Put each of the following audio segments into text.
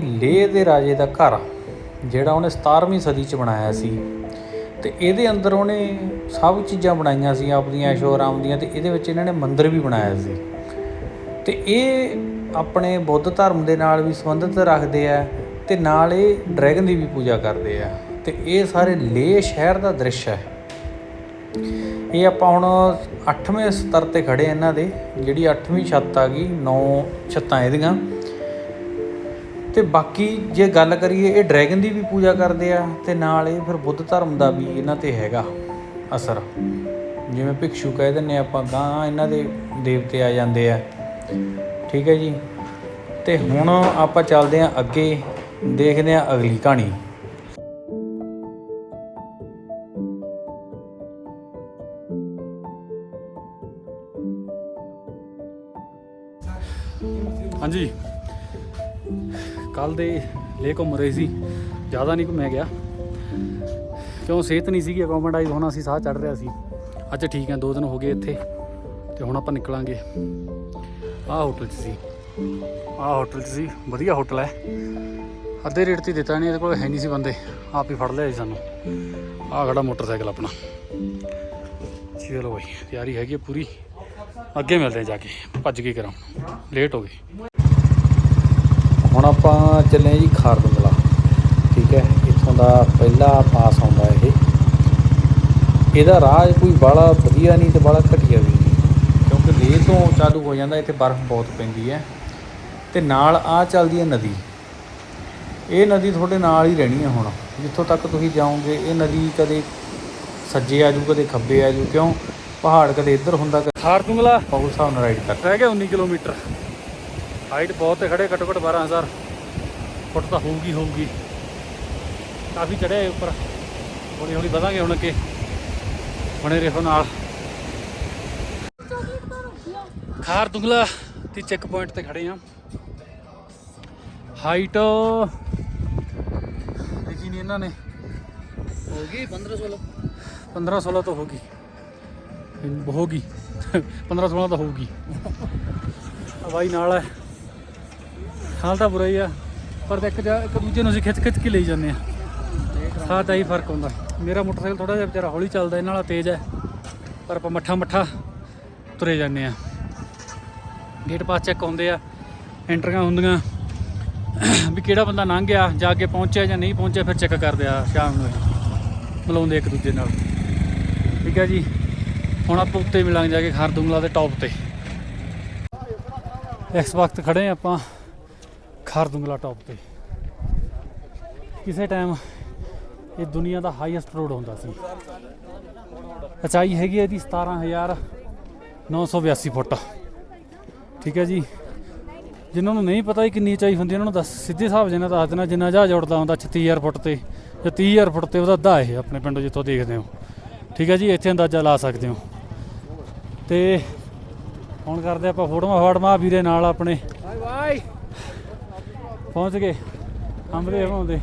ਇਹ ਲੇਹ ਦੇ ਰਾਜੇ ਦਾ ਘਰ ਜਿਹੜਾ ਉਹਨੇ 17ਵੀਂ ਸਦੀ ਚ ਬਣਾਇਆ ਸੀ। ਤੇ ਇਹਦੇ ਅੰਦਰ ਉਹਨੇ ਸਭ ਚੀਜ਼ਾਂ ਬਣਾਈਆਂ ਸੀ, ਆਪਦੀਆਂ ਐਸ਼ੋ ਦੀਆਂ, ਤੇ ਇਹਦੇ ਵਿੱਚ ਇਹਨਾਂ ਨੇ ਮੰਦਿਰ ਵੀ ਬਣਾਇਆ ਸੀ। ਤੇ ਇਹ ਆਪਣੇ ਬੁੱਧ ਧਰਮ ਦੇ ਨਾਲ ਵੀ ਸੰਬੰਧਿਤ ਰੱਖਦੇ ਆ, ਤੇ ਨਾਲ ਇਹ ਡਰੈਗਨ ਦੀ ਵੀ ਪੂਜਾ ਕਰਦੇ ਆ। ਤੇ ਇਹ ਸਾਰੇ ਲੇਹ ਸ਼ਹਿਰ ਦਾ ਦ੍ਰਿਸ਼ ਹੈ। ਇਹ ਆਪਾਂ ਹੁਣ 8ਵੇਂ ਸਤਰ ਤੇ ਖੜੇ ਇਹਨਾਂ ਦੇ, ਜਿਹੜੀ 8ਵੀਂ ਛੱਤ ਆ ਗਈ 9 ਛੱਤਾਂ ਇਹਦੀਆਂ। ਅਤੇ ਬਾਕੀ ਜੇ ਗੱਲ ਕਰੀਏ, ਇਹ ਡਰੈਗਨ ਦੀ ਵੀ ਪੂਜਾ ਕਰਦੇ ਆ ਅਤੇ ਨਾਲ ਇਹ ਫਿਰ ਬੁੱਧ ਧਰਮ ਦਾ ਵੀ ਇਹਨਾਂ ਤੇ ਹੈਗਾ ਅਸਰ। ਜਿਵੇਂ ਭਿਕਸ਼ੂ ਕਹਿ ਦਿੰਨੇ ਆਪਾਂ, ਗਾਂ ਇਹਨਾਂ ਦੇ ਦੇਵਤੇ ਆ ਜਾਂਦੇ ਆ। ਠੀਕ ਹੈ ਜੀ? ਤੇ ਹੁਣ ਆਪਾਂ ਚੱਲਦੇ ਆ ਅੱਗੇ, ਦੇਖਦੇ ਆ ਅਗਲੀ ਕਹਾਣੀ। ਹਾਂਜੀ। ਕੱਲ ਦੇ ਲੇ ਘੁੰਮ ਰਹੇ ਸੀ, ਜ਼ਿਆਦਾ ਨਹੀਂ ਘੁੰਮਿਆ ਗਿਆ। ਕਿਉਂ ਸਿਹਤ ਨਹੀਂ ਸੀਗੀ ਅਕੋਮੋਡਾਈਜ਼ ਹੋਣਾ ਸੀ ਸਾਹ ਚੜ ਰਿਹਾ ਸੀ। ਅੱਜ ਠੀਕ ਹੈ, ਦੋ ਦਿਨ ਹੋ ਗਏ ਇੱਥੇ ਤੇ ਹੁਣ ਆਪਾਂ ਨਿਕਲਾਂਗੇ। ਆਹ ਹੋਟਲ 'ਚ ਸੀ। ਆਹ ਹੋਟਲ 'ਚ ਸੀ। ਵਧੀਆ ਹੋਟਲ ਹੈ। ਅੱਧੇ ਰੇਟ ਤੇ ਦਿੱਤਾ ਨਹੀਂ ਇਹਦੇ ਕੋਲ ਹੈ ਨਹੀਂ ਸੀ ਬੰਦੇ। ਆਪ ਹੀ ਫੜ ਲਿਆ ਸੀ ਸਾਨੂੰ। ਆਹ ਖੜਾ ਮੋਟਰਸਾਈਕਲ ਆਪਣਾ। ਚਲੋ ਬਈ, ਤਿਆਰੀ ਹੈਗੀ ਹੈ ਪੂਰੀ। ਅੱਗੇ ਮਿਲਦੇ ਹਾਂ ਜਾ ਕੇ। ਭੱਜ ਕੇ ਕਰਾਂ। ਲੇਟ ਹੋ ਗਏ। ਹੁਣ ਆਪਾਂ ਚੱਲੇ ਜੀ ਖਾਰਦੁੰਗਲਾ ਠੀਕ ਹੈ ਇੱਥੋਂ ਦਾ ਪਹਿਲਾ ਪਾਸ ਆਉਂਦਾ ਇਹ। ਇਹਦਾ ਰਾਹ ਕੋਈ ਬਾਲਾ ਵਧੀਆ ਨਹੀਂ ਤੇ ਬਾਲਾ ਘਟੀਆ ਵੀ ਨਹੀਂ। ਕਿਉਂਕਿ ਰੇਹ ਤੋਂ ਚਾਲੂ ਹੋ ਜਾਂਦਾ ਇੱਥੇ ਬਰਫ਼ ਬਹੁਤ ਪੈਂਦੀ ਹੈ। ਤੇ ਨਾਲ ਆ ਚੱਲਦੀ ਹੈ ਨਦੀ। ਇਹ ਨਦੀ ਤੁਹਾਡੇ ਨਾਲ ਹੀ ਰਹਿਣੀ ਹੈ ਹੁਣ। ਜਿੱਥੋਂ ਤੱਕ ਤੁਸੀਂ ਜਾਓਗੇ ਇਹ ਨਦੀ ਕਦੇ ਸੱਜੇ ਆਜੂ ਕਦੇ ਖੱਬੇ ਆਜੂ ਕਿਉਂ? ਪਹਾੜ ਕਦੇ ਇੱਧਰ ਹੁੰਦਾ ਖਾਰਦੁੰਗਲਾ ਉਸ ਹਿਸਾਬ ਨਾਲ ਰਾਈਡ ਕਰ ਰਹਿ ਗਿਆ 19 ਕਿਲੋਮੀਟਰ। ਹਾਈਟ ਬਹੁਤ ਤੇ ਖੜੇ ਘੱਟੋ ਘੱਟ 12000 ਫੁੱਟ ਤਾਂ ਹੋਊਗੀ ਹੋਊਗੀ। ਕਾਫੀ ਚੜਿਆ ਉੱਪਰ। ਹੌਲੀ ਹੌਲੀ ਵਧਾਂਗੇ ਹੁਣ ਅੱਗੇ ਬਣੇ ਰਹੋ ਨਾਲ। ਖਾਰ ਦੁੰਗਲਾ ਦੀ ਚੈੱਕ ਪੁਆਇੰਟ ਤੇ ਖੜੇ ਆ ਹਾਈਟ ਦੇਖੀ ਨਹੀਂ ਇਹਨਾਂ ਨੇ। ਹੋ ਗਈ 15 16 15 16 ਤਾਂ ਹੋਗੀ ਹੋਗੀ 15 16 ਤਾਂ ਹੋਗੀ ਹਵਾਈ ਨਾਲ ਹੈ। ਹਾਲ ਤਾਂ ਬੁਰਾ ਹੀ ਆ, ਪਰ ਇੱਕ ਜਾ- ਇੱਕ ਦੂਜੇ ਨੂੰ ਅਸੀਂ ਖਿੱਚ ਖਿੱਚ ਕੇ ਲਈ ਜਾਂਦੇ ਆ। ਸਾਹ ਦਾ ਹੀ ਫ਼ਰਕ ਹੁੰਦਾ ਮੇਰਾ ਮੋਟਰਸਾਈਕਲ ਥੋੜਾ ਜਿਹਾ ਵਿਚਾਰਾ ਹੌਲੀ ਚੱਲਦਾ, ਇਹਨਾਂ ਵਾਲਾ ਤੇਜ਼ ਹੈ, ਪਰ ਆਪਾਂ ਮੱਠਾ ਮੱਠਾ ਤੁਰੇ ਜਾਂਦੇ ਆ। ਗੇਟ ਪਾਸ ਚੈੱਕ ਹੁੰਦੇ ਆ ਐਂਟਰੀਆਂ ਹੁੰਦੀਆਂ, ਵੀ ਕਿਹੜਾ ਬੰਦਾ ਲੰਘ ਗਿਆ, ਜਾ ਕੇ ਪਹੁੰਚਿਆ ਜਾਂ ਨਹੀਂ ਪਹੁੰਚਿਆ, ਫਿਰ ਚੈੱਕ ਕਰਦੇ ਆ ਸ਼ਾਮ ਨੂੰ ਮਿਲਾਉਂਦੇ ਇੱਕ ਦੂਜੇ ਨਾਲ। ਠੀਕ ਹੈ ਜੀ, ਹੁਣ ਆਪਾਂ ਉੱਤੇ ਮਿਲਾਂਗੇ ਜਾ ਕੇ ਖਾਰਦੁੰਗਲਾ ਦੇ ਟੌਪ ਤੇ। ਇਸ ਵਕਤ ਖੜੇ ਹਾਂ ਆਪਾਂ। ਖਾਰਦੁੰਗਲਾ ਟਾਪ ਤੇ। ਕਿਸੇ ਟਾਈਮ ਇਹ ਦੁਨੀਆ ਦਾ ਹਾਈਐਸਟ ਰੋਡ ਹੁੰਦਾ ਸੀ। ਉਚਾਈ ਹੈਗੀ ਇਹਦੀ 17982 ਫੁੱਟ। ਠੀਕ ਹੈ ਜੀ। ਜਿਨ੍ਹਾਂ ਨੂੰ ਨਹੀਂ ਪਤਾ ਕਿੰਨੀ ਉਚਾਈ ਹੁੰਦੀ, ਉਹਨਾਂ ਨੂੰ ਦੱਸ, ਸਿੱਧੇ ਹਿਸਾਬ ਜਿੰਨਾ ਦੱਸ ਦੇਣਾ, ਜਿੰਨਾ ਜਹਾਜ਼ ਉੜਦਾ ਹੁੰਦਾ 36000 ਫੁੱਟ ਤੇ, ਜਾਂ 30000 ਫੁੱਟ ਤੇ ਉਹਦਾ ਅੱਧਾ ਇਹ ਆਪਣੇ ਪਿੰਡੋਂ ਜਿੱਥੋਂ ਦੇਖਦੇ ਹੋ। ਠੀਕ ਹੈ ਜੀ, ਇੱਥੇ ਅੰਦਾਜ਼ਾ ਲਾ ਸਕਦੇ ਹੋ। ਤੇ ਹੁਣ ਕਰਦੇ ਆਪਾਂ ਫੋਟੋਆਂ ਫਾੜਮਾ ਵੀਰੇ ਨਾਲ ਆਪਣੇ। Bye bye. ਪਹੁੰਚ ਗਏ। ਅੰਬ ਦੇ। ਹਵਾਉਂਦੇ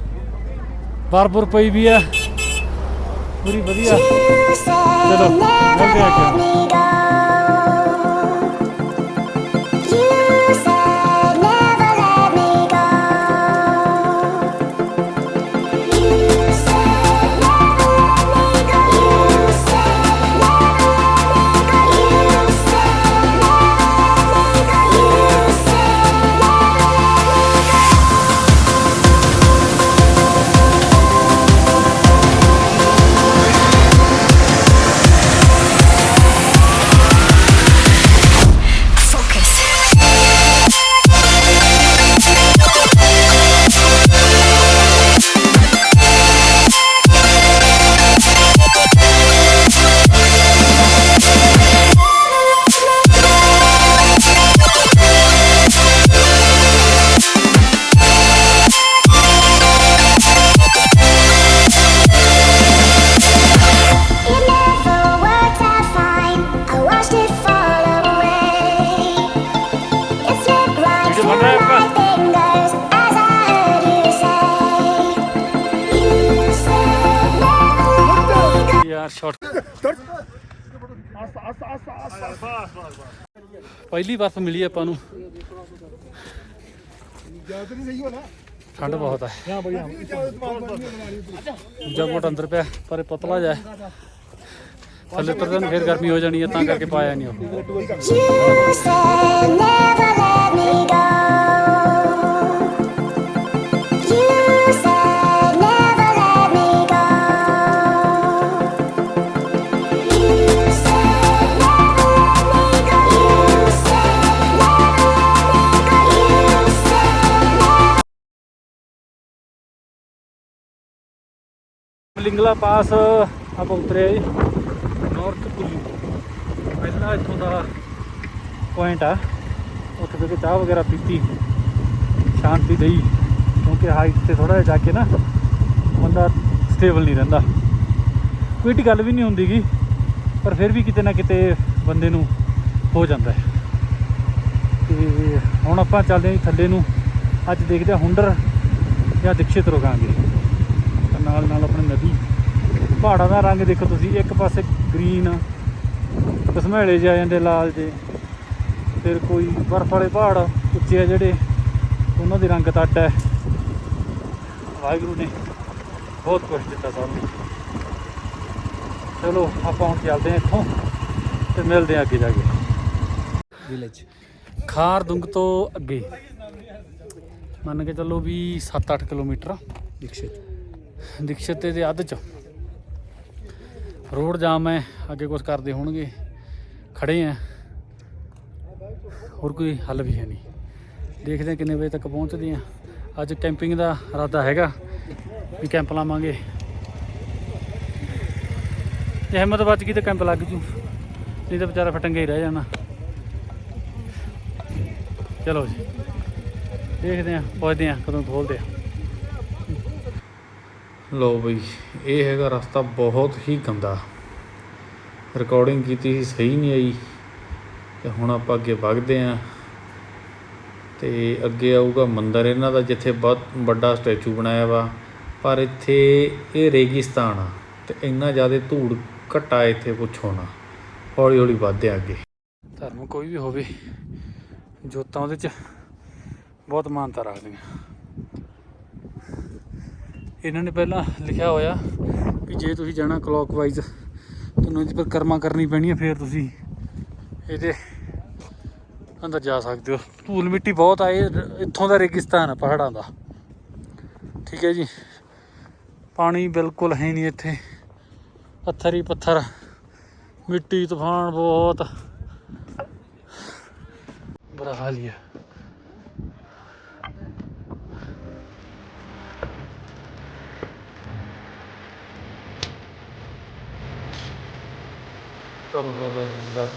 ਬਰਬਰ ਪਈ ਵੀ ਆ। ਪੂਰੀ ਵਧੀਆ। ਚਲੋ ਮਿਲਦੇ ਆ ਬੱਸ ਮਿਲੀ ਆਪਾਂ ਨੂੰ। ਠੰਡ ਬਹੁਤ ਹੈ ਹਾਂ ਬਈ ਹਾਂ। ਦੂਜਾ ਕੋਟ ਅੰਦਰ ਪਿਆ ਪਰ ਇਹ ਪਤਲਾ ਜਿਹਾ ਹੈ। ਥੱਲੇ ਉਤਰਦੇ ਨੂੰ ਫੇਰ ਗਰਮੀ ਹੋ ਜਾਣੀ ਹੈ ਤਾਂ ਕਰਕੇ ਪਾਇਆ ਨਹੀਂ ਉਹ। ਲਿੰਗਲਾ ਪਾਸ ਆਪਾਂ ਉਤਰੇ ਜੀ ਨਾਰਥ ਪੁਲੀ ਪਹਿਲਾਂ ਇੱਥੋਂ ਦਾ ਪੁਆਇੰਟ ਆ। ਉੱਥੇ ਬੈ ਕੇ ਚਾਹ ਵਗੈਰਾ ਪੀਤੀ, ਸ਼ਾਂਤੀ ਲਈ ਕਿਉਂਕਿ ਹਾਈਟ ਤੇ ਥੋੜਾ ਜਿਹਾ ਜਾ ਕੇ ਨਾ ਬੰਦਾ ਸਟੇਬਲ ਨਹੀਂ ਰਹਿੰਦਾ। ਕੋਈ ਢੀ ਗੱਲ ਵੀ ਨਹੀਂ ਹੁੰਦੀਗੀ ਪਰ ਫਿਰ ਵੀ ਕਿਤੇ ਨਾ ਕਿਤੇ ਬੰਦੇ ਨੂੰ ਹੋ ਜਾਂਦਾ ਹੈ। ਤੇ ਹੁਣ ਆਪਾਂ ਚੱਲਦੇ ਹਾਂ ਜੀ ਥੱਲੇ ਨੂੰ। ਅੱਜ ਦੇਖਦੇ ਹਾਂ ਹੁੰਡਰ ਜਾਂ ਦੀਕਸ਼ਿਤ ਰੁਕਾਂਗੇ। ਤਾਂ ਨਾਲ ਨਾਲ ਆਪਣੀ ਨਦੀ। ਪਹਾੜਾਂ ਦਾ ਰੰਗ ਦੇਖੋ ਤੁਸੀਂ ਇੱਕ ਪਾਸੇ ਗ੍ਰੀਨ ਕਸਮੇਲੇ ਜਿਹੇ ਆ ਜਾਂਦੇ ਲਾਲ ਜੇ ਫਿਰ ਕੋਈ ਬਰਫ਼ ਵਾਲੇ ਪਹਾੜ ਉੱਚੇ ਆ ਜਿਹੜੇ ਉਹਨਾਂ ਦੇ ਰੰਗ ਤੱਟ ਹੈ। ਵਾਹਿਗੁਰੂ ਨੇ ਬਹੁਤ ਕੁਝ ਦਿੱਤਾ ਸਾਨੂੰ। ਚਲੋ ਆਪਾਂ ਹੁਣ ਚੱਲਦੇ ਹਾਂ ਇੱਥੋਂ ਤੇ ਮਿਲਦੇ ਹਾਂ ਅੱਗੇ ਜਾ ਕੇ। ਵਿਲੇਜ ਖਾਰ ਦੁੰਗ ਤੋਂ ਅੱਗੇ। ਮੰਨ ਕੇ ਚੱਲੋ ਵੀ 7-8 ਕਿਲੋਮੀਟਰ ਦੀਕਸ਼ਿਤ ਦੀਕਸ਼ਿਤ ਦੇ ਅੱਧ ਚ। ਰੋਡ ਜਾਮ ਹੈ, ਅੱਗੇ ਕੁਝ ਕਰਦੇ ਹੋਣਗੇ। ਖੜੇ ਆ ਹੋਰ ਕੋਈ ਹੱਲ ਵੀ ਹੈ ਨਹੀਂ। ਦੇਖਦੇ ਹਾਂ ਕਿੰਨੇ ਵਜੇ ਤੱਕ ਪਹੁੰਚਦੇ ਆ ਅੱਜ ਕੈਂਪਿੰਗ ਦਾ ਇਰਾਦਾ ਹੈਗਾ ਵੀ ਕੈਂਪ ਲਾਵਾਂਗੇ। ਜੇ ਹਿੰਮਤ ਬਚ ਗਈ ਤਾਂ ਕੈਂਪ ਲੱਗ ਜੂ। ਨਹੀਂ ਤਾਂ ਵਿਚਾਰਾ ਫਟੰਗੇ ਹੀ ਰਹਿ ਜਾਣਾ। ਚਲੋ ਜੀ। ਦੇਖਦੇ ਆ ਪੁੱਛਦੇ ਆ ਕਦੋਂ ਖੋਲਦੇ ਆ ਲਓ ਬਈ, ਇਹ ਹੈਗਾ ਰਸਤਾ ਬਹੁਤ ਹੀ ਗੰਦਾ। ਰਿਕਾਰਡਿੰਗ ਕੀਤੀ ਸੀ, ਸਹੀ ਨਹੀਂ ਆਈ। ਤੇ ਹੁਣ ਆਪਾਂ ਅੱਗੇ ਵਗਦੇ ਆਂ ਤੇ ਅੱਗੇ ਆਊਗਾ ਮੰਦਰ, ਇਹਨਾਂ ਦਾ ਜਿੱਥੇ ਬਹੁਤ ਵੱਡਾ ਸਟੈਚੂ ਬਣਾਇਆ ਵਾ। ਪਰ ਇੱਥੇ ਇਹ ਰੇਗਿਸਤਾਨ ਆ, ਤੇ ਇੰਨਾ ਜ਼ਿਆਦਾ ਧੂੜ ਘਟਾ ਇੱਥੇ ਪੁੱਛੋ ਨਾ। ਹੌਲੀ ਹੌਲੀ ਵੱਧਦੇ ਆ ਅੱਗੇ। ਧਰਮ ਕੋਈ ਵੀ ਹੋਵੇ, ਜੋਤਾਂ ਉਹਦੇ ਚ ਬਹੁਤ ਮਾਨਤਾ ਰੱਖਦੀਆਂ ਇਹਨਾਂ ਨੇ ਪਹਿਲਾਂ ਲਿਖਿਆ ਹੋਇਆ ਕਿ ਜੇ ਤੁਸੀਂ ਜਾਣਾ ਕਲੌਕਵਾਈਜ਼ ਤੁਹਾਨੂੰ ਇਹਦੀ ਪਰਿਕਰਮਾ ਕਰਨੀ ਪੈਣੀ ਹੈ ਫਿਰ ਤੁਸੀਂ ਇਹਦੇ ਅੰਦਰ ਜਾ ਸਕਦੇ ਹੋ। ਧੂਲ ਮਿੱਟੀ ਬਹੁਤ ਆਏ ਇੱਥੋਂ ਦਾ ਰੇਗਿਸਤਾਨ ਆ, ਪਹਾੜਾਂ ਦਾ। ਠੀਕ ਹੈ ਜੀ। ਪਾਣੀ ਬਿਲਕੁਲ ਹੈ ਨਹੀਂ ਇੱਥੇ। ਪੱਥਰ ਹੀ ਪੱਥਰ ਮਿੱਟੀ ਤੂਫਾਨ ਬਹੁਤ। ਬੁਰਾ ਹਾਲ ਹੀ ਹੈ sorumluluğunda.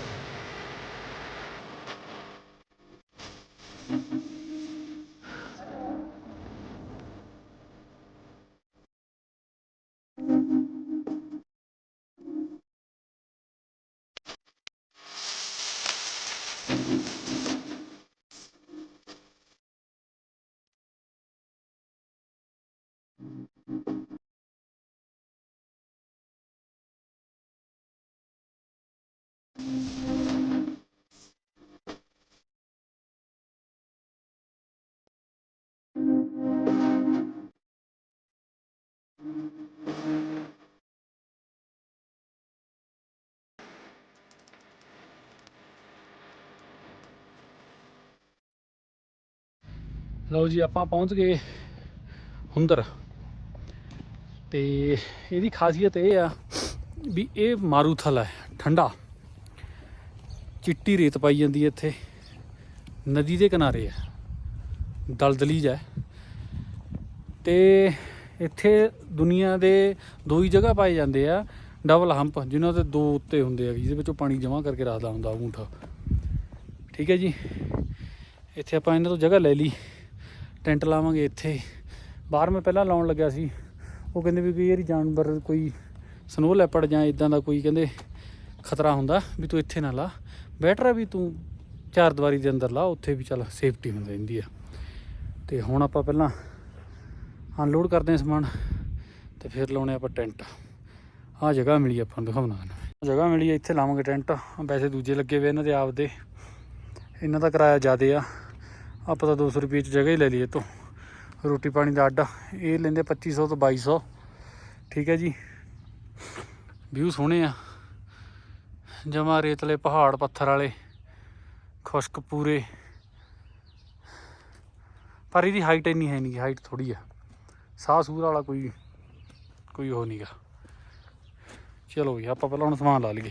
ਲਓ ਜੀ, ਆਪਾਂ ਪਹੁੰਚ ਗਏ ਹੁੰਦਰ। ਤੇ ਇਹਦੀ ਖਾਸੀਅਤ ਇਹ ਆ ਵੀ ਇਹ ਮਾਰੂਥਲ ਹੈ ਠੰਡਾ। ਚਿੱਟੀ ਰੇਤ ਪਾਈ ਜਾਂਦੀ ਹੈ ਇੱਥੇ। ਨਦੀ ਦੇ ਕਿਨਾਰੇ ਹੈ ਦਲਦਲੀ ਹੈ ਤੇ ਇੱਥੇ ਦੁਨੀਆ ਦੇ ਦੋ ਹੀ ਜਗ੍ਹਾ ਪਾਏ ਜਾਂਦੇ ਆ, ਡਬਲ ਹੰਪ, ਜਿਨ੍ਹਾਂ ਦੇ ਦੋ ਉੱਤੇ ਹੁੰਦੇ ਆ, ਜਿਹਦੇ ਵਿੱਚੋਂ ਪਾਣੀ ਜਮ੍ਹਾਂ ਕਰਕੇ ਰੱਖਦਾ ਹੁੰਦਾ ਊਂਠ ਠੀਕ ਹੈ ਜੀ। ਇੱਥੇ ਆਪਾਂ ਇਹਨਾਂ ਤੋਂ ਜਗ੍ਹਾ ਲੈ ਲਈ। ਟੈਂਟ ਲਾਵਾਂਗੇ ਇੱਥੇ। ਬਾਹਰ ਮੈਂ ਪਹਿਲਾਂ ਲਾਉਣ ਲੱਗਿਆ ਸੀ। ਉਹ ਕਹਿੰਦੇ ਵੀ ਕਈ ਵਾਰੀ ਜਾਨਵਰ ਕੋਈ ਸਨੋ ਲੈਪੜ ਜਾਂ ਇਦਾਂ ਦਾ ਕੋਈ ਕਹਿੰਦੇ ਖਤਰਾ ਹੁੰਦਾ ਵੀ ਤੂੰ ਇੱਥੇ ਨਾ ਲਾ। ਬੈਟਰ ਆ ਵੀ ਤੂੰ ਚਾਰ ਦੀਵਾਰੀ ਦੇ ਅੰਦਰ ਲਾ, ਉੱਥੇ ਵੀ ਚੱਲ ਸੇਫਟੀ ਹੁੰਦੀ ਰਹਿੰਦੀ ਆ। ਤੇ ਹੁਣ ਆਪਾਂ ਪਹਿਲਾਂ ਅਨਲੋਡ ਕਰਦੇ ਹਾਂ ਸਮਾਨ ਤੇ ਫਿਰ ਲਾਉਣੇ ਆਪਾਂ ਟੈਂਟ। ਆਹ ਜਗ੍ਹਾ ਮਿਲੀ ਆਪਾਂ ਨੂੰ ਦਿਖਾਉਣਾ ਤੁਹਾਨੂੰ ਜਗ੍ਹਾ ਮਿਲੀ ਇੱਥੇ ਲਾਵਾਂਗੇ ਟੈਂਟ। ਵੈਸੇ ਦੂਜੇ ਲੱਗੇ ਹੋਏ ਇਹਨਾਂ ਦੇ ਆਪਦੇ। ਇਹਨਾਂ ਦਾ ਕਿਰਾਇਆ ਜ਼ਿਆਦੇ ਆ। ਆਪਾਂ ਤਾਂ 200 ਰੁਪਏ ਚ ਜਗ੍ਹਾ ਹੀ ਲੈ ਲਈ ਇਹ ਤੋਂ ਰੋਟੀ ਪਾਣੀ ਦਾ ਅੱਡ ਇਹ ਲੈਂਦੇ 2500 ਤੋਂ 2200 ਠੀਕ ਹੈ ਜੀ। ਵਿਊ ਸੋਹਣੇ ਆ। ਜਮਾ ਰੇਤਲੇ ਪਹਾੜ ਪੱਥਰ ਵਾਲੇ, ਖੁਸ਼ਕ ਪੂਰੇ। ਪਰ ਇਹਦੀ ਹਾਈਟ ਇੰਨੀ ਹੈ ਨਹੀਂ ਹਾਈਟ ਥੋੜੀ ਆ। ਸਾਹ ਸੂਰ ਵਾਲਾ ਕੋਈ ਕੋਈ ਉਹ ਨਹੀਂਗਾ ਚਲੋ ਜੀ, ਆਪਾਂ ਪਹਿਲਾਂ ਹੁਣ ਸਮਾਨ ਲਾ ਲਈਏ।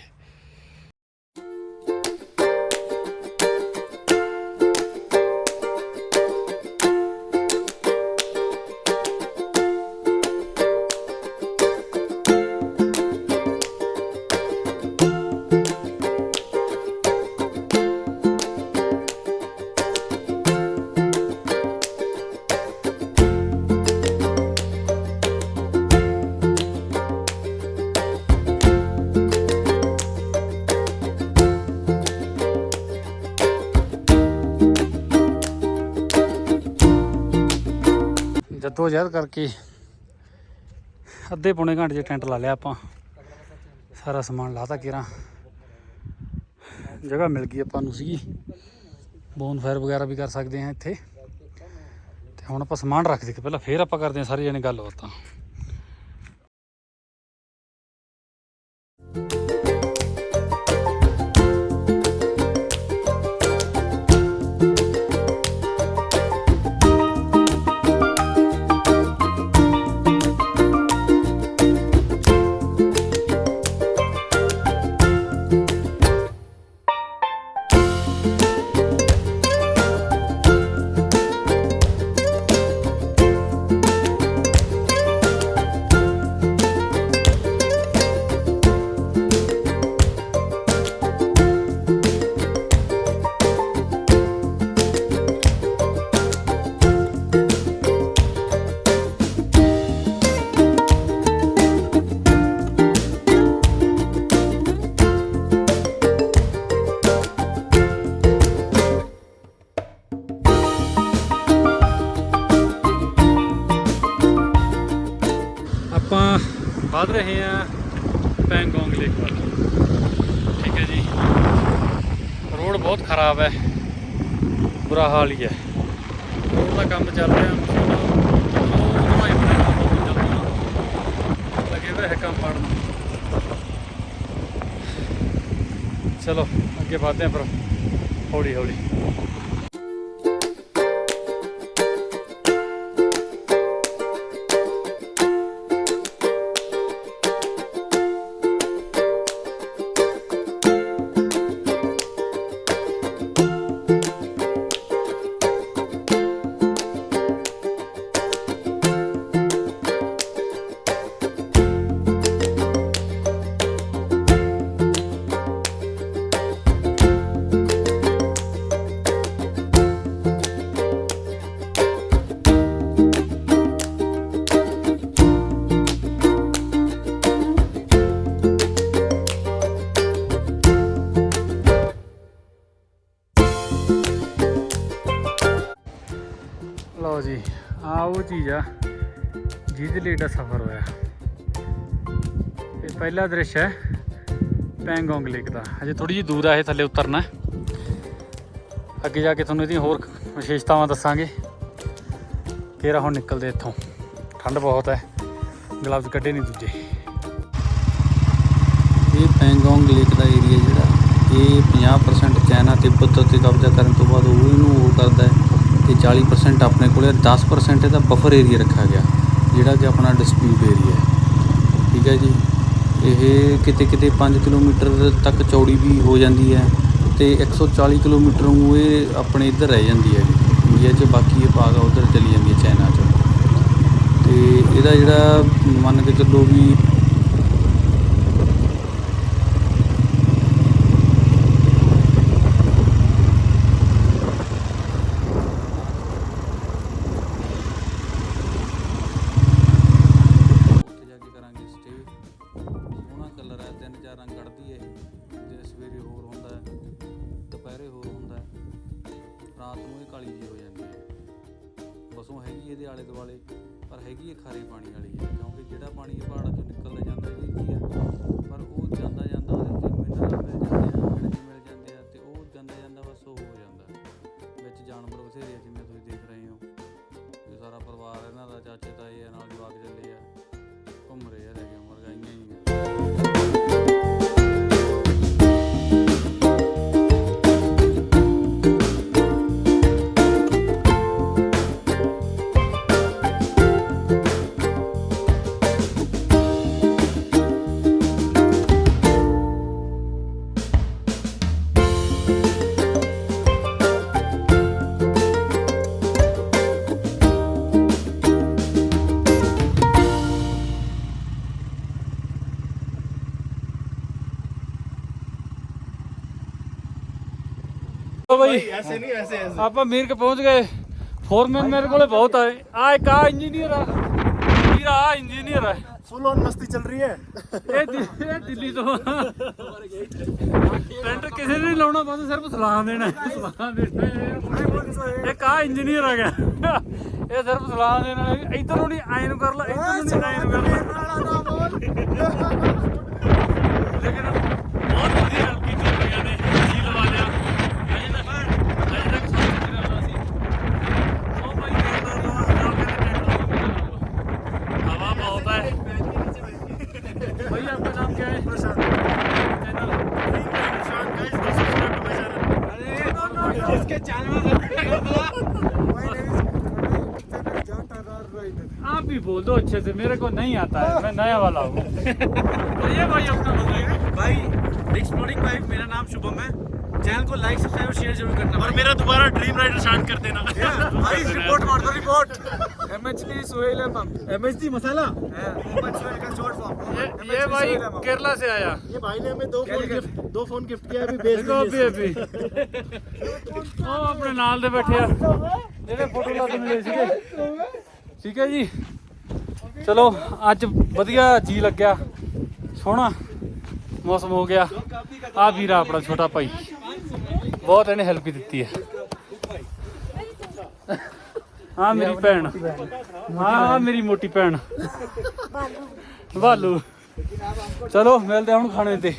ਜੱਦੋ ਜਹਿਦ ਕਰਕੇ ਅੱਧੇ ਪੌਣੇ ਘੰਟੇ 'ਚ ਟੈਂਟ ਲਾ ਲਿਆ ਆਪਾਂ। ਸਾਰਾ ਸਮਾਨ ਲਾਤਾ ਕਿਰਾਂ। ਜਗ੍ਹਾ ਮਿਲ ਗਈ ਆਪਾਂ ਨੂੰ ਸੀਗੀ। ਬੋਨ ਫਾਇਰ ਵਗੈਰਾ ਵੀ ਕਰ ਸਕਦੇ ਹਾਂ ਇੱਥੇ। ਤੇ ਹੁਣ ਆਪਾਂ ਸਮਾਨ ਰੱਖ ਦੇ ਕੇ ਪਹਿਲਾਂ ਫੇਰ ਆਪਾਂ ਕਰਦੇ ਹਾਂ, ਸਾਰੇ ਜਣੇ ਗੱਲਬਾਤਾਂ ਵੱਧ ਰਹੇ ਹਾਂ ਪੈਂਗੋਂਗ ਲੇਕ ਵੱਲ। ਠੀਕ ਹੈ ਜੀ। ਰੋਡ ਬਹੁਤ ਖਰਾਬ ਹੈ। ਬੁਰਾ ਹਾਲ ਹੀ ਹੈ। ਰੋਡ ਦਾ ਕੰਮ ਚੱਲ ਰਿਹਾ ਲੱਗੇ ਹੋਏ ਹੈ ਕੰਮ ਪਾੜਨ ਚਲੋ, ਅੱਗੇ ਵਧਦੇ ਹਾਂ ਪਰ ਹੌਲੀ ਹੌਲੀ ਚੀਜ਼ ਆ, ਜਿਹਦੇ ਲਈ ਏਡਾ ਸਫ਼ਰ ਹੋਇਆ। ਇਹ ਪਹਿਲਾ ਦ੍ਰਿਸ਼ ਹੈ ਪੈਂਗੋਂਗ ਲੇਕ ਦਾ। ਅਜੇ ਥੋੜੀ ਜਿਹੀ ਦੂਰ ਆ, ਇਹ ਥੱਲੇ ਉਤਰਨਾ। ਅੱਗੇ ਜਾ ਕੇ ਤੁਹਾਨੂੰ ਇਹਦੀਆਂ ਹੋਰ ਵਿਸ਼ੇਸ਼ਤਾਵਾਂ ਦੱਸਾਂਗੇ। ਕਿਹੜਾ ਹੁਣ ਨਿਕਲਦੇ ਇੱਥੋਂ। ਠੰਡ ਬਹੁਤ ਹੈ, ਗਲਵਜ਼ ਕੱਢੇ ਨਹੀਂ ਦੂਜੇ। ਇਹ ਪੈਂਗੋਂਗ ਲੇਕ ਦਾ ਏਰੀਆ ਜਿਹੜਾ, ਇਹ 50% ਚਾਈਨਾ ਤਿੱਬਤ 'ਤੇ ਕਬਜ਼ਾ ਕਰਨ ਤੋਂ ਬਾਅਦ ਉਹ ਇਹਨੂੰ ਉਹ ਕਰਦਾ ਹੈ। ਤੇ 40% ਆਪਣੇ ਕੋਲੇ 10% ਇਹਦਾ ਬਫਰ ਏਰੀਆ ਰੱਖਿਆ ਗਿਆ, ਜਿਹੜਾ ਕਿ ਆਪਣਾ ਡਿਸਪਿਊਟ ਏਰੀਆ ਹੈ। ਠੀਕ ਹੈ ਜੀ? ਇਹ ਕਿਤੇ ਕਿਤੇ 5 ਕਿਲੋਮੀਟਰ ਤੱਕ ਚੌੜੀ ਵੀ ਹੋ ਜਾਂਦੀ ਹੈ ਤੇ 140 ਕਿਲੋਮੀਟਰ ਨੂੰ ਇਹ ਆਪਣੇ ਇੱਧਰ ਰਹਿ ਜਾਂਦੀ ਹੈ ਜੀ। ਇੰਡੀਆ 'ਚ ਬਾਕੀ ਇਹ ਭਾਗ ਉਧਰ ਚਲੀ ਜਾਂਦੀ ਹੈ, ਚਾਈਨਾ 'ਚ। ਤੇ ਇਹਦਾ ਜਿਹੜਾ ਮੰਨ ਕੇ ਚੱਲੋ ਵੀ ਕਲਰ ਰੰਗ ਕੱਢਦੀ ਹੈ ਇਹ। ਜੇ ਸਵੇਰੇ ਹੋਰ ਹੁੰਦਾ ਦੁਪਹਿਰੇ ਹੋਰ ਹੁੰਦਾ ਰਾਤ ਨੂੰ ਇਹ ਕਾਲੀ ਜੀ ਹੋ ਜਾਂਦੀ ਹੈ। ਬਸੋਂ ਹੈਗੀ ਇਹਦੇ ਆਲੇ ਦੁਆਲੇ, ਪਰ ਹੈਗੀ ਇਹ ਖਾਰੇ ਪਾਣੀ ਵਾਲੀ ਹੈ, ਕਿਉਂਕਿ ਜਿਹੜਾ ਪਾਣੀ ਇਹ ਪਹਾੜਾਂ ਚੋਂ ਨਿਕਲਦਾ ਜਾਂਦਾ ਇਹ ਕੀ ਹੈ, ਪਰ ਉਹ ਜਾਂਦਾ ਜਾਂਦਾ ਉਹਦੇ ਵਿੱਚ ਮਿਨਰਲ ਮਿਲ ਜਾਂਦੇ ਐਸੇ ਨਹੀਂ ਐਸੇ ਐਸੇ। ਆਪਾਂ ਮੀਰਕ ਪਹੁੰਚ ਗਏ। ਫੋਰਮੈਨ ਮੇਰੇ ਕੋਲੇ ਬਹੁਤ ਆਏ। ਆ ਇੱਕ ਆ ਇੰਜੀਨੀਅਰ ਆ। ਵੀਰ ਆ ਇੰਜੀਨੀਅਰ ਆ। ਸੁਲੋਨ ਮਸਤੀ ਚੱਲ ਰਹੀ ਹੈ। ਇਹ ਦਿ- ਇਹ ਦਿੱਲੀ ਤੋਂ ਟੈਂਟ ਕਿਸੇ ਨੇ ਨਹੀਂ ਲਾਉਣਾ ਬਸ ਸਿਰਫ ਸਲਾਮ ਦੇਣਾ ਸਲਾਮ ਦੇਣਾ ਇਹ ਕਾ ਇੰਜੀਨੀਅਰ ਆ ਗਿਆ। ਇਹ ਸਿਰਫ ਸਲਾਮ ਦੇਣ ਵਾਲਾ ਇਧਰ ਨੂੰ ਨਹੀਂ ਆਇਨ ਕਰ ਲੈ ਇਧਰ ਨੂੰ ਨਹੀਂ ਆਇਨ ਕਰ ਲੈ। बोल दो अच्छे से मेरे को नहीं आता है मैं नया वाला हूँ तो ये भाई अपना बताइए भाई एक्सप्लोरिंग वाइफ मेरा नाम शुभम है चैनल को लाइक सब्सक्राइब और शेयर जरूर करना और मेरा दोबारा ड्रीम राइडर स्टार्ट कर देना भाई रिपोर्ट मार दो report MHD Suhel MM MHD मसाला मोहम्मद सुहेल का शॉर्ट फॉर्म ये ये भाई केरला से आया ये भाई ने हमें दो फोन गिफ्ट दो फोन गिफ्ट किया अभी भेज देखो अभी अभी ਉਹ ਆਪਣੇ ਨਾਲ ਦੇ ਬੈਠੇ ਆ ਜਿਹੜੇ ਫੋਟੋ ਲਾ ਕੇ ਮਿਲੇ ਸੀਗੇ ਠੀਕ ਹੈ ਜੀ ਚਲੋ, ਅੱਜ ਵਧੀਆ ਜੀ ਲੱਗਿਆ। ਸੋਹਣਾ ਮੌਸਮ ਹੋ ਗਿਆ। ਆ ਵੀਰਾ ਆਪਣਾ ਛੋਟਾ ਭਾਈ। ਬਹੁਤ ਇਹਨੇ ਹੈਲਪ ਦਿੱਤੀ ਹੈ। ਹਾਂ ਮੇਰੀ ਭੈਣ। ਹਾਂ ਮੇਰੀ ਮੋਟੀ ਭੈਣ। ਬਾਲੂ। ਚਲੋ, ਮਿਲਦੇ ਹਾਂ ਹੁਣ ਖਾਣੇ ਤੇ।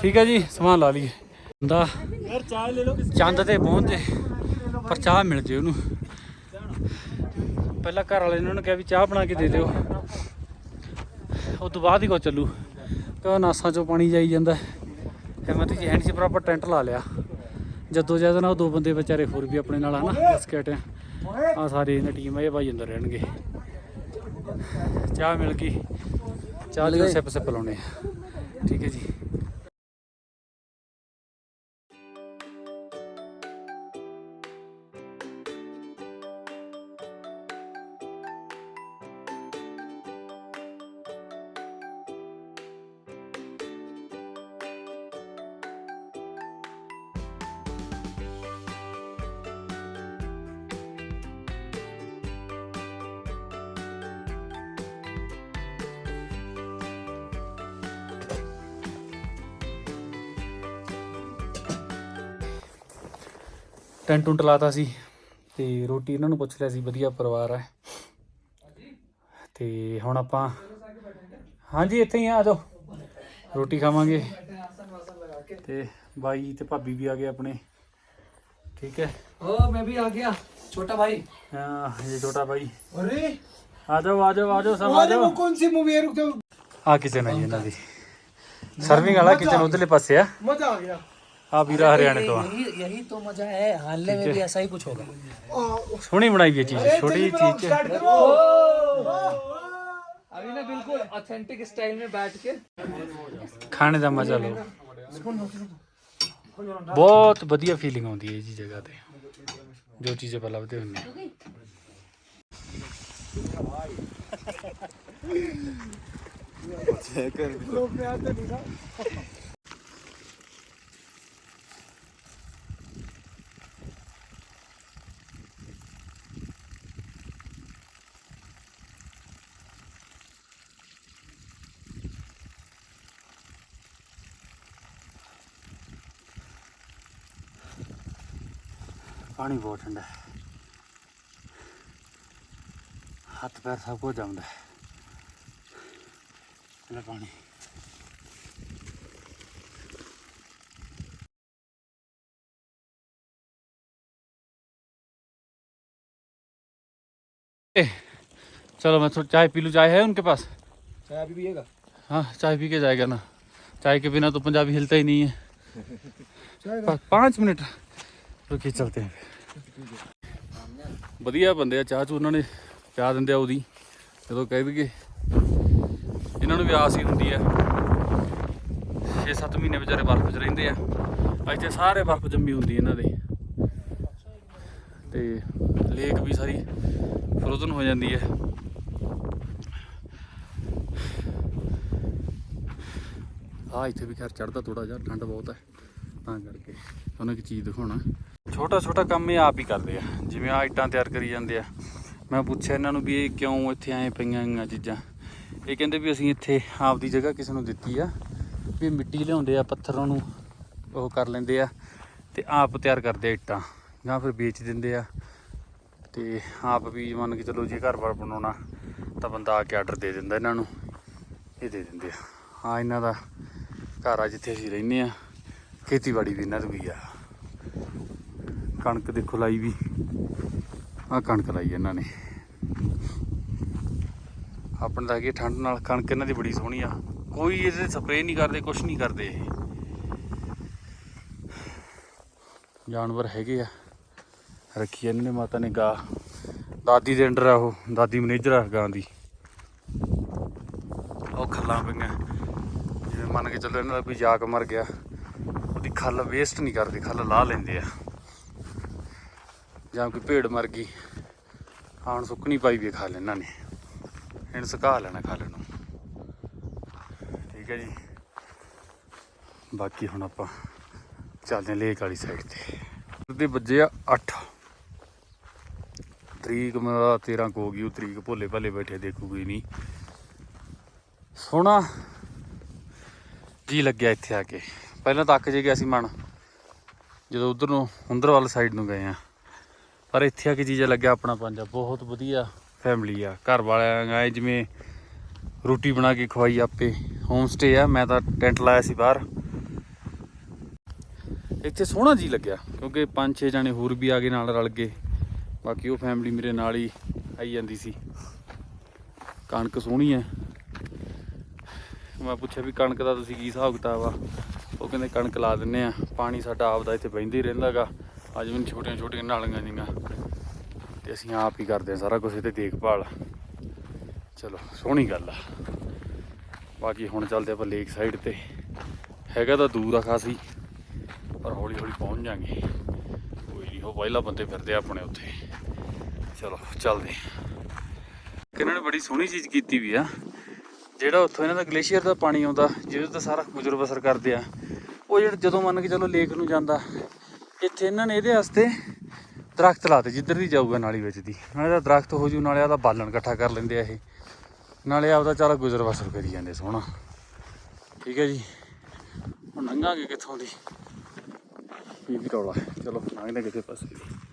ਠੀਕ ਹੈ ਜੀ, ਸਮਾਨ ਲਾ ਲਈਏ। ਦਾ ਚੰਦ ਤੇ ਪਹੁੰਚੇ ਪਰ ਚਾਹ ਮਿਲ ਜੇ ਉਹਨੂੰ। ਪਹਿਲਾਂ ਘਰ ਵਾਲੇ ਨੇ ਉਹਨੂੰ ਕਿਹਾ ਵੀ ਚਾਹ ਬਣਾ ਕੇ ਦੇ ਦਿਓ। ਉਸ ਤੋਂ ਬਾਅਦ ਹੀ ਕੋ ਚੱਲੂ। ਕਿਉਂ ਨਾਸਾਂ ਚੋਂ ਪਾਣੀ ਜਾਈ ਜਾਂਦਾ। ਹਿੰਮਤ ਜੀ ਹੈ ਨਹੀਂ ਸੀ ਪਰ ਆਪਾਂ ਟੈਂਟ ਲਾ ਲਿਆ। ਜਦੋਂ ਜਦ ਨਾ ਉਹ ਦੋ ਬੰਦੇ ਵਿਚਾਰੇ ਹੋਰ ਵੀ ਆਪਣੇ ਨਾਲ ਹਨਾ ਬਸਕਟ ਆ ਸਾਰੇ ਇਹਨਾਂ ਟੀਮ ਇਹ ਭਾਈ ਅੰਦਰ ਰਹਿਣਗੇ। ਚਾਹ ਮਿਲ ਗਈ। ਚਾਹ ਦੇ ਸਿਪ ਸਿਪ ਲਾਉਣੇ ਆ। ਠੀਕ ਹੈ ਜੀ। ਟੈਂਟ ਟੁੰਟ ਲਾਤਾ ਸੀ ਤੇ ਰੋਟੀ ਇਹਨਾਂ ਨੂੰ ਪੁੱਛ ਲਿਆ ਸੀ ਵਧੀਆ ਪਰਿਵਾਰ ਹੈ ਤੇ ਹੁਣ ਆਪਾਂ ਹਾਂਜੀ ਇੱਥੇ ਹੀ ਆ ਜਾਓ। ਰੋਟੀ ਖਾਵਾਂਗੇ। ਤੇ ਬਾਈ ਤੇ ਭਾਬੀ ਵੀ ਆ ਗਏ ਆਪਣੇ। ਠੀਕ ਹੈ? ਓ ਮੈਂ ਵੀ ਆ ਗਿਆ। ਛੋਟਾ ਭਾਈ। ਹਾਂ ਇਹ ਛੋਟਾ ਭਾਈ। ਅਰੇ। ਆ ਜਾਓ ਆ ਜਾਓ ਆ ਜਾਓ ਸਭ ਆ ਜਾਓ। ਕੌਣ ਸੀ ਮੂਵੀ ਰੁਕ ਆ ਕਿਚਨ ਹੈ ਇਹਨਾਂ ਦੀ। ਸਰਵਿੰਗ ਵਾਲਾ ਕਿਚਨ ਉਧਰਲੇ ਪਾਸੇ ਆ। ਮਜ਼ਾ ਆ ਗਿਆ। ਆ ਵੀਰਾ ਹਰਿਆਣੇ ਤੋਂ ਆ यही यही तो मजा है हालने में भी ऐसा ही कुछ होगा ਸੋਹਣੀ ਬਣਾਈ ਵੀ ਇਹ ਚੀਜ਼ ਛੋਟੀ ਜਿਹੀ ਚੀਜ਼ ਚ अभी ना बिल्कुल ऑथेंटिक स्टाइल में बैठ के ਖਾਣੇ ਦਾ ਮਜ਼ਾ ਲਓ ਬਹੁਤ ਵਧੀਆ ਫੀਲਿੰਗ ਆਉਂਦੀ ਹੈ ਜੀ ਜਗ੍ਹਾ ਤੇ ਜੋ ਚੀਜ਼ਾਂ ਆਪਾਂ ਲੱਭਦੇ ਹੁੰਦੇ ਹਾਂ ਪਾਣੀ ਬਹੁਤ ਠੰਡਾ ਹੈ ਹੱਥ ਪੈਰ ਸਭ ਕੁਝ ਜੰਮਦਾ ਹੈ ਲੈ ਪਾਣੀ चलो मैं थोड़ा चाय पी लूँ चाय है उनके पास चाय अभी पिएगा हाँ चाय पी के जाएगा ना चाय के बिना तो पंजाबी हिलता ही नहीं है पा- पाँच मिनट रुकिए चलते हैं ਵਧੀਆ ਬੰਦੇ ਆ, ਚਾਹ 'ਚ ਉਹਨਾਂ ਨੇ ਚਾਹ ਦਿੰਦੇ ਆ ਉਹਦੀ, ਜਦੋਂ ਕਹਿ ਦਈਏ। ਇਹਨਾਂ ਨੂੰ ਵੀ ਆਸ ਹੀ ਹੁੰਦੀ ਆ। 6-7 ਮਹੀਨੇ ਵਿਚਾਰੇ ਬਰਫ਼ 'ਚ ਰਹਿੰਦੇ ਆ। ਇੱਥੇ ਸਾਰੇ ਬਰਫ਼ ਜੰਮੀ ਹੁੰਦੀ ਇਹਨਾਂ ਦੇ। ਤੇ ਲੇਕ ਵੀ ਸਾਰੀ ਫਰੋਜ਼ਨ ਹੋ ਜਾਂਦੀ ਹੈ ਆ ਇੱਥੇ ਵੀ ਖੈਰ ਚੜਦਾ ਥੋੜਾ ਜਿਹਾ, ਠੰਡ ਬਹੁਤ ਹੈ ਤਾਂ ਕਰਕੇ ਤੁਹਾਨੂੰ ਇੱਕ ਚੀਜ਼ ਦਿਖਾਉਣਾ। ਛੋਟਾ ਛੋਟਾ ਕੰਮ ਇਹ ਆਪ ਹੀ ਕਰਦੇ ਆ। ਜਿਵੇਂ ਆ ਇੱਟਾਂ ਤਿਆਰ ਕਰੀ ਜਾਂਦੇ ਆ। ਮੈਂ ਪੁੱਛਿਆ ਇਹਨਾਂ ਨੂੰ ਵੀ ਇਹ ਕਿਉਂ ਇੱਥੇ ਐ ਪਈਆਂ ਹੋਈਆਂ ਚੀਜ਼ਾਂ? ਇਹ ਕਹਿੰਦੇ ਵੀ ਅਸੀਂ ਇੱਥੇ ਆਪਦੀ ਜਗ੍ਹਾ ਕਿਸੇ ਨੂੰ ਦਿੱਤੀ ਆ, ਵੀ ਮਿੱਟੀ ਲਿਆਉਂਦੇ ਆ, ਪੱਥਰਾਂ ਨੂੰ ਉਹ ਕਰ ਲੈਂਦੇ ਆ ਤੇ ਆਪ ਤਿਆਰ ਕਰਦੇ ਆ ਇੱਟਾਂ, ਜਾਂ ਫਿਰ ਵੇਚ ਦਿੰਦੇ ਆ। ਤੇ ਆਪ ਵੀ ਮੰਨ ਕੇ ਚਲੋ ਜੇ ਘਰ ਬਾਰ ਬਣਾਉਣਾ, ਤਾਂ ਬੰਦਾ ਆ ਕੇ ਆਰਡਰ ਦੇ ਦਿੰਦਾ ਇਹਨਾਂ ਨੂੰ, ਇਹ ਦੇ ਦਿੰਦੇ ਆ। ਹਾਂ, ਇਹਨਾਂ ਦਾ ਘਰ ਆ ਜਿੱਥੇ ਅਸੀਂ ਰਹਿੰਦੇ ਆ, ਖੇਤੀਬਾੜੀ ਵੀ ਇਹਨਾਂ ਦੀ ਵੀ ਆ। ਕਣਕ ਦੇਖੋ ਲਾਈ ਵੀ। ਆ ਕਣਕ ਲਾਈ ਇਹਨਾਂ ਨੇ। ਆਪਣੇ ਤਾਂ ਹੈਗੀ ਠੰਡ ਨਾਲ ਕਣਕ ਇਹਨਾਂ ਦੀ ਬੜੀ ਸੋਹਣੀ ਆ। ਕੋਈ ਇਹਦੇ ਸਪਰੇਅ ਨਹੀਂ ਕਰਦੇ, ਕੁਛ ਨਹੀਂ ਕਰਦੇ ਇਹ। ਜਾਨਵਰ ਹੈਗੇ ਆ। ਰੱਖੀ ਇਹਨਾਂ ਨੇ ਮਾਤਾ ਨੇ ਗਾ। ਦਾਦੀ ਦੇ ਅੰਡਰ ਆ ਉਹ, ਦਾਦੀ ਮੈਨੇਜਰ ਆ ਗਾਂ ਦੀ। ਉਹ ਖੱਲਾਂ ਪਈਆਂ। ਜਿਵੇਂ ਮੰਨ ਕੇ ਚੱਲੋ ਇਹਨਾਂ ਦਾ ਕੋਈ ਜਾਕ ਮਰ ਗਿਆ, ਉਹਦੀ ਖੱਲ ਵੇਸਟ ਨਹੀਂ ਕਰਦੇ, ਖੱਲ ਲਾਹ ਲੈਂਦੇ ਆ। ਜਾਂ ਕੋਈ ਭੇਡ ਮਰ ਗਈ ਆਣ ਸੁੱਕਣੀ ਪਾਈ ਵੀ ਖਾ ਲੈਣਾ ਨੇ ਇਹਨੂੰ ਸੁਕਾ ਲੈਣਾ ਖੱਲ ਨੂੰ। ਠੀਕ ਹੈ ਜੀ। ਬਾਕੀ ਹੁਣ ਆਪਾਂ ਚੱਲਦੇ ਹਾਂ ਲੇਕ ਵਾਲੀ ਸਾਈਡ ਤੇ। ਉਹਦੇ ਵੱਜੇ ਆ 8 ਤਰੀਕ ਮੇਰਾ 13 ਕੋ ਗਈ, ਉਹ ਤਰੀਕ ਭੋਲੇ ਭਾਲੇ ਬੈਠੇ ਦੇਖੂਗੀ ਨਹੀਂ। ਸੋਹਣਾ ਜੀ ਲੱਗਿਆ ਇੱਥੇ ਆ ਕੇ। ਪਹਿਲਾਂ ਤੱਕ ਜੇ ਗਿਆ ਸੀ ਮਨ। ਜਦੋਂ ਉਧਰ ਨੂੰ ਹੁੰਦਰ ਵਾਲ ਸਾਈਡ ਨੂੰ ਗਏ ਆ। ਪਰ ਇੱਥੇ ਆ ਕੇ ਜੀਜਾ ਲੱਗਿਆ ਆਪਣਾ ਪੰਜਾ। ਬਹੁਤ ਵਧੀਆ ਫੈਮਿਲੀ ਆ। ਘਰ ਵਾਲਿਆਂ ਐ ਜਿਵੇਂ ਰੋਟੀ ਬਣਾ ਕੇ ਖਵਾਈ ਆਪੇ। ਹੋਮ ਸਟੇ ਆ। ਮੈਂ ਤਾਂ ਟੈਂਟ ਲਾਇਆ ਸੀ ਬਾਹਰ। ਇੱਥੇ ਸੋਹਣਾ ਜੀ ਲੱਗਿਆ, ਕਿਉਂਕਿ ਪੰਜ ਛੇ ਜਾਣੇ ਹੋਰ ਵੀ ਆ ਗਏ ਨਾਲ ਰਲ ਗਏ ਬਾਕੀ ਉਹ ਫੈਮਿਲੀ ਮੇਰੇ ਨਾਲ ਹੀ ਆਈ ਜਾਂਦੀ ਸੀ। ਕਣਕ ਸੋਹਣੀ ਹੈ ਮੈਂ ਪੁੱਛਿਆ ਵੀ ਕਣਕ ਦਾ ਤੁਸੀਂ ਕੀ ਹਿਸਾਬ ਕਿਤਾਬ ਆ? ਉਹ ਕਹਿੰਦੇ ਕਣਕ ਲਾ ਦਿੰਨੇ ਆ। ਪਾਣੀ ਸਾਡਾ ਆਪਦਾ ਇੱਥੇ ਬਹਿੰਦਾ ਹੀ ਰਹਿੰਦਾਗਾ ਅੱਜ ਵੀ ਛੋਟੀਆਂ ਛੋਟੀਆਂ ਨਾਲੀਆਂ ਜੀਆਂ ਤੇ ਅਸੀਂ ਆਪ ਹੀ ਕਰਦੇ ਆ ਸਾਰਾ ਕੁਝ ਇਹਦੇ ਦੇਖਭਾਲ। ਚਲੋ, ਸੋਹਣੀ ਗੱਲ ਆ। ਬਾਕੀ ਹੁਣ ਚੱਲਦੇ ਆਪਾਂ ਲੇਕ ਸਾਈਡ ਤੇ। ਹੈਗਾ ਤਾਂ ਦੂਰ ਆ ਖਾਸੀ, ਪਰ ਹੌਲੀ ਹੌਲੀ ਪਹੁੰਚ ਜਾਾਂਗੇ। ਕੋਈ ਨਹੀਂ ਉਹ ਪਹਿਲਾਂ ਬੰਦੇ ਫਿਰਦੇ ਆਪਣੇ ਉੱਥੇ। ਚਲੋ, ਚੱਲਦੇ ਹਾਂ। ਇਹਨਾਂ ਨੇ ਬੜੀ ਸੋਹਣੀ ਚੀਜ਼ ਕੀਤੀ ਵੀ ਆ। ਜਿਹੜਾ ਉੱਥੋਂ ਇਹਨਾਂ ਦਾ ਗਲੇਸ਼ੀਅਰ ਦਾ ਪਾਣੀ ਆਉਂਦਾ, ਜਿਹਦੇ ਤੋਂ ਸਾਰਾ ਗੁਜ਼ਰ ਬਸਰ ਕਰਦੇ ਆ। ਉਹ ਜਿਹੜਾ ਜਦੋਂ ਮੰਨ ਕੇ ਚਲੋ ਲੇਕ ਨੂੰ ਜਾਂਦਾ ਇੱਥੇ ਇਹਨਾਂ ਨੇ ਇਹਦੇ ਵਾਸਤੇ ਦਰਖਤ ਲਾਤੇ, ਜਿੱਧਰ ਦੀ ਜਾਊਗਾ ਨਾਲੀ ਵਿੱਚ ਦੀ। ਨਾਲੇ ਦਾ ਦਰਖਤ ਹੋ ਜੂ, ਨਾਲੇ ਆਦਾ ਬਾਲਣ ਇਕੱਠਾ ਕਰ ਲੈਂਦੇ ਆ ਇਹ। ਨਾਲੇ ਆਪਦਾ ਚੱਲ ਗੁਜ਼ਰ ਬਸਰ ਕਰੀ ਜਾਂਦੇ ਸੋਹਣਾ। ਠੀਕ ਹੈ ਜੀ। ਹੁਣ ਲੰਘਾਂਗੇ ਕਿੱਥੋਂ ਦੀ? ਇਹ ਵੀ ਰੌਲਾ। ਚਲੋ, ਲੰਘਦੇ ਕਿਤੇ ਪਾਸੇ। भाई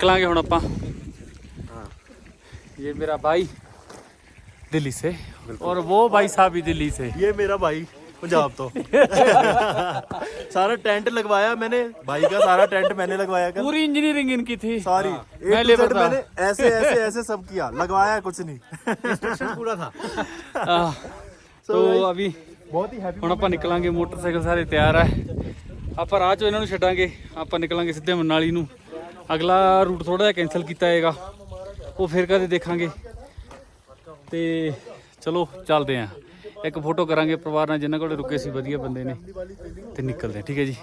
निकलांगे ਹੁਣ ਆਪਾਂ ये मेरा भाई दिल्ली से और वो भाई साहब भी दिल्ली से ये मेरा भाई पंजाब तो सारा टेंट लगवाया मैंने भाई का सारा टेंट मैंने लगवाया कल पूरी इंजीनियरिंग इनकी थी सारी मैं A to लेबर Z था। मैंने ऐसे ऐसे ऐसे सब किया लगवाया कुछ नहीं पूरा था ਆਹ, ਤੋ ਅਭੀ बहुत ही हैप्पी ਹੁਣ ਆਪਾਂ ਨਿਕਲਾਂਗੇ ਮੋਟਰਸਾਈਕਲ ਸਾਰੇ ਤਿਆਰ ਆ ਆਪਾਂ ਰਾਹ ਚੋਂ ਇਹਨਾਂ ਨੂੰ ਛੱਡਾਂਗੇ ਆਪਾਂ ਨਿਕਲਾਂਗੇ ਸਿੱਧੇ ਮਨਾਲੀ ਨੂੰ ਅਗਲਾ ਰੂਟ ਥੋੜਾ ਜਿਹਾ ਕੈਨਸਲ ਕੀਤਾ ਹੈਗਾ ਉਹ ਫਿਰ ਕਦੇ ਦੇਖਾਂਗੇ। ਤੇ ਚਲੋ, ਚੱਲਦੇ ਆਂ। ਇੱਕ ਫੋਟੋ ਕਰਾਂਗੇ, ਪਰਿਵਾਰ ਨਾਲ, ਜਿਨ੍ਹਾਂ ਕੋਲ ਰੁਕੇ ਸੀ, ਵਧੀਆ ਬੰਦੇ ਨੇ। ਤੇ ਨਿਕਲਦੇ ਠੀਕ ਹੈ ਜੀ?